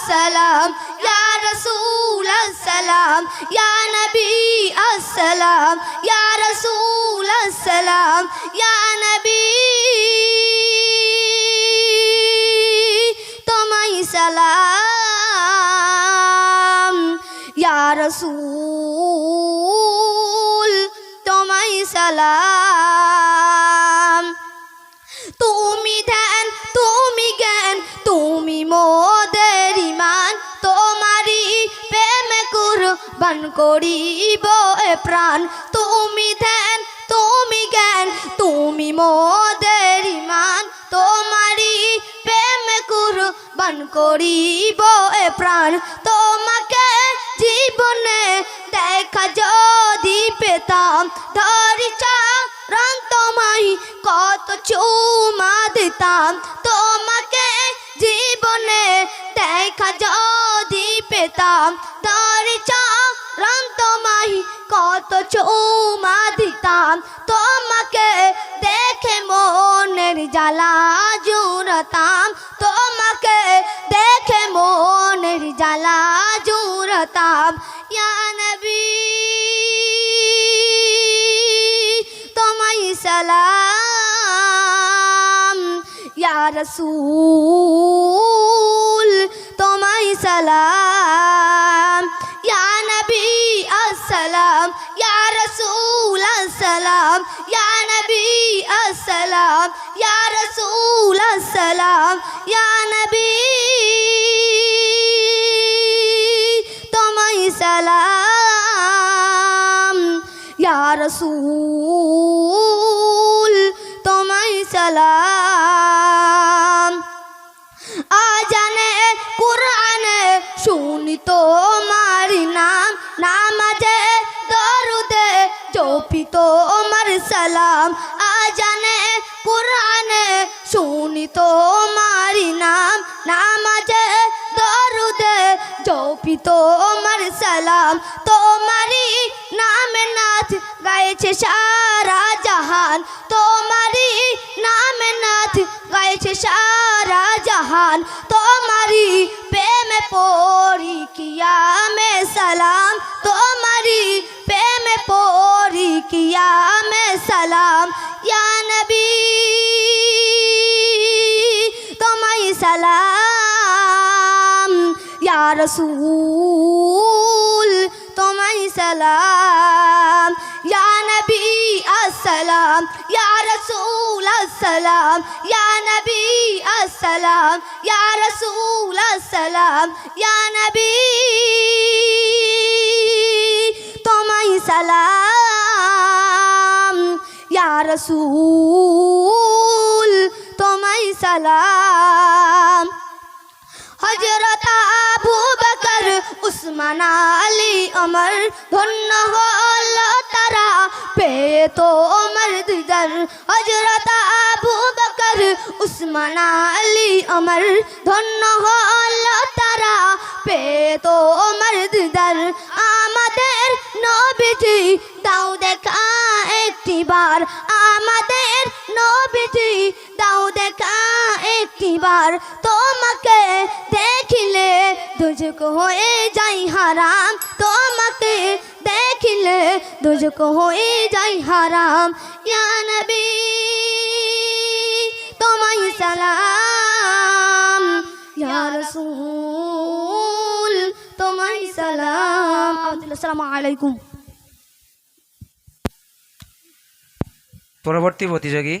আসসালাম ইয়া রাসূল আসসালাম ইয়া নবী আসসালাম ইয়া রাসূল আসসালাম ইয়া নবী তোমায় সালাম। ইয়া রাসূল তোমায় সালাম। করিব প্রাণ। তুমি ধ্যান, তুমি জ্ঞান, তুমি মোদের ইমান। তোমারি প্রেম কুরবান করিব এ প্রাণ। তোমাকে জীবনে দেখা যদি পেতাম, ধরি চারণ তোমায় কত চুমা দিতাম। তোমাকে জীবনে দেখা যদি পেতাম কত চুমা দিতাম। তোমাকে দেখে মনের জ্বালা জুড়তাম। তোমাকে দেখে মনের জ্বালা জুড়তাম। ইয়া নবী, তোমায় সালাম। ইয়া রসুল আসসালাম ইয়া রসুল আসসালাম ইয়া নবী আসসালাম ইয়া রসুল আসসালাম ইয়া নবী তোমায় সালাম ইয়া রসুল তোমায় সালাম তোমার সালাম, আজানে কুরআনে শুনি তোমার নাম নামাজে দরুদে জপি তোমার সালাম তোমারি নামে নাথ গাইছে সারা জাহান তোমারি নামে নাথ গাইছে সারা জাহান তোমারি প্রেমে পড়ি কিয়ামে সালাম। ইয়া রসুল তোমায় সালাম ইয়া নবী আসসালাম ইয়া রসুল আসসালাম ইয়া নবী আসসালাম ইয়া রসুল আসসালাম ইয়া নবী তোমায় সালাম ইয়া রসুল তোমায় সালাম হজরত আবু বকর, উসমান আলী অমর ধন্য হল তারা। পেয়ে তো অমর দিদার হজরত আবু বকর, উসমান আলী অমর ধন্য হল তারা। পেয়ে তো অমর দিদার আমাদের নবীজি, দাও দেখা একটিবার আমাদের নবীজি, দাও দেখা একটিবার তোমাকে দেখিলে দুজক হয়ে যাই হারাম। তোমাকে দেখিলে দুজক হয়ে যাই হারাম। ইয়া নবী, তোমায় সালাম। ইয়া রাসূল, তোমায় সালাম। আসসালামু আলাইকুম। পরবর্তী প্রতিযোগী